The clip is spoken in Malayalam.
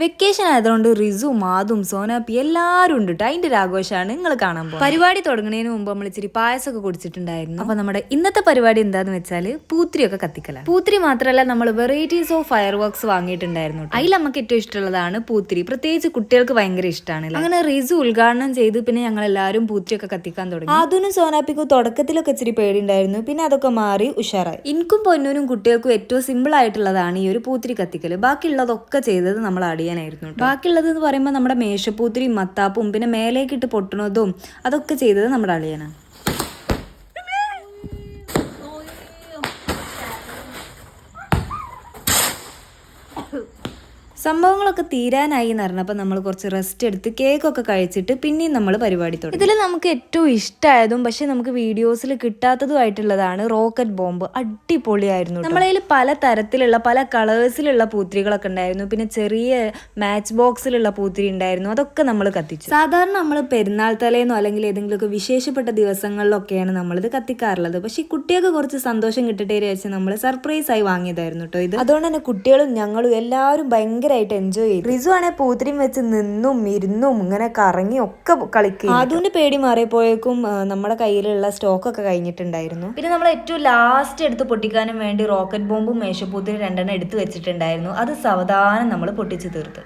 വെക്കേഷൻ ആയതുകൊണ്ട് റിസു മാതും സോനാപ്പി എല്ലാവരും ഉണ്ട് കേട്ടോ അതിന്റെ ഒരു ആഘോഷമാണ് നിങ്ങൾ കാണാൻ പോകുന്നത്. പരിപാടി തുടങ്ങുന്നതിന് മുമ്പ് നമ്മൾ ഇച്ചിരി പായസമൊക്കെ കുടിച്ചിട്ടുണ്ടായിരുന്നു. അപ്പൊ നമ്മുടെ ഇന്നത്തെ പരിപാടി എന്താന്ന് വെച്ചാൽ പൂത്തിരിയൊക്കെ കത്തിക്കലാണ്. പൂത്തിരി മാത്രമല്ല നമ്മൾ വെറൈറ്റീസ് ഓഫ് ഫയർ വർക്ക്സ് വാങ്ങിയിട്ടുണ്ടായിരുന്നു ട്ടോ. അതിൽ നമുക്ക് ഏറ്റവും ഇഷ്ടമുള്ളതാണ് പൂത്തിരി. പ്രത്യേകിച്ച് കുട്ടികൾക്ക് ഭയങ്കര ഇഷ്ടമാണ് അങ്ങനെ റിസു ഉദ്ഘാടനം ചെയ്ത് പിന്നെ ഞങ്ങൾ എല്ലാവരും പൂത്തിരിയൊക്കെ കത്തിക്കാൻ തുടങ്ങി. അതിനും സോനാപ്പിക്കും തുടക്കത്തിലൊക്കെ ഇച്ചിരി പേടിയുണ്ടായിരുന്നു. പിന്നെ അതൊക്കെ മാറി ഉഷാറായി. എനിക്കും പൊന്നൂരും കുട്ടികൾക്കും ഏറ്റവും സിമ്പിൾ ആയിട്ടുള്ളതാണ് ഈ ഒരു പൂത്തിരി കത്തിക്കൽ ബാക്കിയുള്ളതൊക്കെ ചെയ്തത് നമ്മൾ അടിയാനായിരുന്നു ട്ടോ. ബാക്കിയുള്ളത് എന്ന് പറയുമ്പോൾ നമ്മുടെ മേശപ്പൂത്തിരി മത്താപ്പും പിന്നെ മേലേക്ക് ഇട്ട് പൊട്ടണതും അതൊക്കെ ചെയ്തത് നമ്മുടെ അളിയനാണ് സംഭവങ്ങളൊക്കെ തീരാനായി എന്ന് പറഞ്ഞപ്പോൾ നമ്മൾ കുറച്ച് റെസ്റ്റ് എടുത്ത് കേക്കൊക്കെ കഴിച്ചിട്ട് പിന്നെയും നമ്മൾ പരിപാടി തുടങ്ങി. ഇതിൽ നമുക്ക് ഏറ്റവും ഇഷ്ടമായതും പക്ഷേ നമുക്ക് വീഡിയോസിൽ കിട്ടാത്തതുമായിട്ടുള്ളതാണ് റോക്കറ്റ് ബോംബ് അടിപൊളിയായിരുന്നു നമ്മളതിൽ പല തരത്തിലുള്ള പല കളേഴ്സിലുള്ള പൂത്തിരികളൊക്കെ ഉണ്ടായിരുന്നു. പിന്നെ ചെറിയ മാച്ച് ബോക്സിലുള്ള പൂത്തിരി ഉണ്ടായിരുന്നു. അതൊക്കെ നമ്മൾ കത്തിച്ചു. സാധാരണ നമ്മൾ പെരുന്നാൾ തലേന്നോ അല്ലെങ്കിൽ ഏതെങ്കിലുമൊക്കെ വിശേഷപ്പെട്ട ദിവസങ്ങളിലൊക്കെയാണ് നമ്മളിത് കത്തിക്കാറുള്ളത്. പക്ഷെ കുട്ടികൾക്ക് കുറച്ച് സന്തോഷം കിട്ടട്ടെ വെച്ച് നമ്മൾ സർപ്രൈസ് ആയി വാങ്ങിയതായിരുന്നു കേട്ടോ ഇത്. അതുകൊണ്ട് തന്നെ കുട്ടികളും ഞങ്ങളും എല്ലാവരും ഭയങ്കരമായിട്ട് എൻജോയ് ചെയ്തു. റിസു ആണെങ്കിൽ പൂത്തിരിയും വെച്ച് നിന്നും ഇരുന്നും ഇങ്ങനെ കറങ്ങി ഒക്കെ കളിക്കും അതുകൊണ്ട് പേടി മാറിയപ്പോഴേക്കും നമ്മുടെ കയ്യിലുള്ള സ്റ്റോക്ക് ഒക്കെ കഴിഞ്ഞിട്ടുണ്ടായിരുന്നു. പിന്നെ നമ്മൾ ഏറ്റവും ലാസ്റ്റ് എടുത്ത് പൊട്ടിക്കാനും വേണ്ടി റോക്കറ്റ് ബോംബും മേശപ്പൂത്തിരി രണ്ടെണ്ണം എടുത്ത് വെച്ചിട്ടുണ്ടായിരുന്നു. അത് സാവധാനം നമ്മൾ പൊട്ടിച്ചു തീർത്ത്.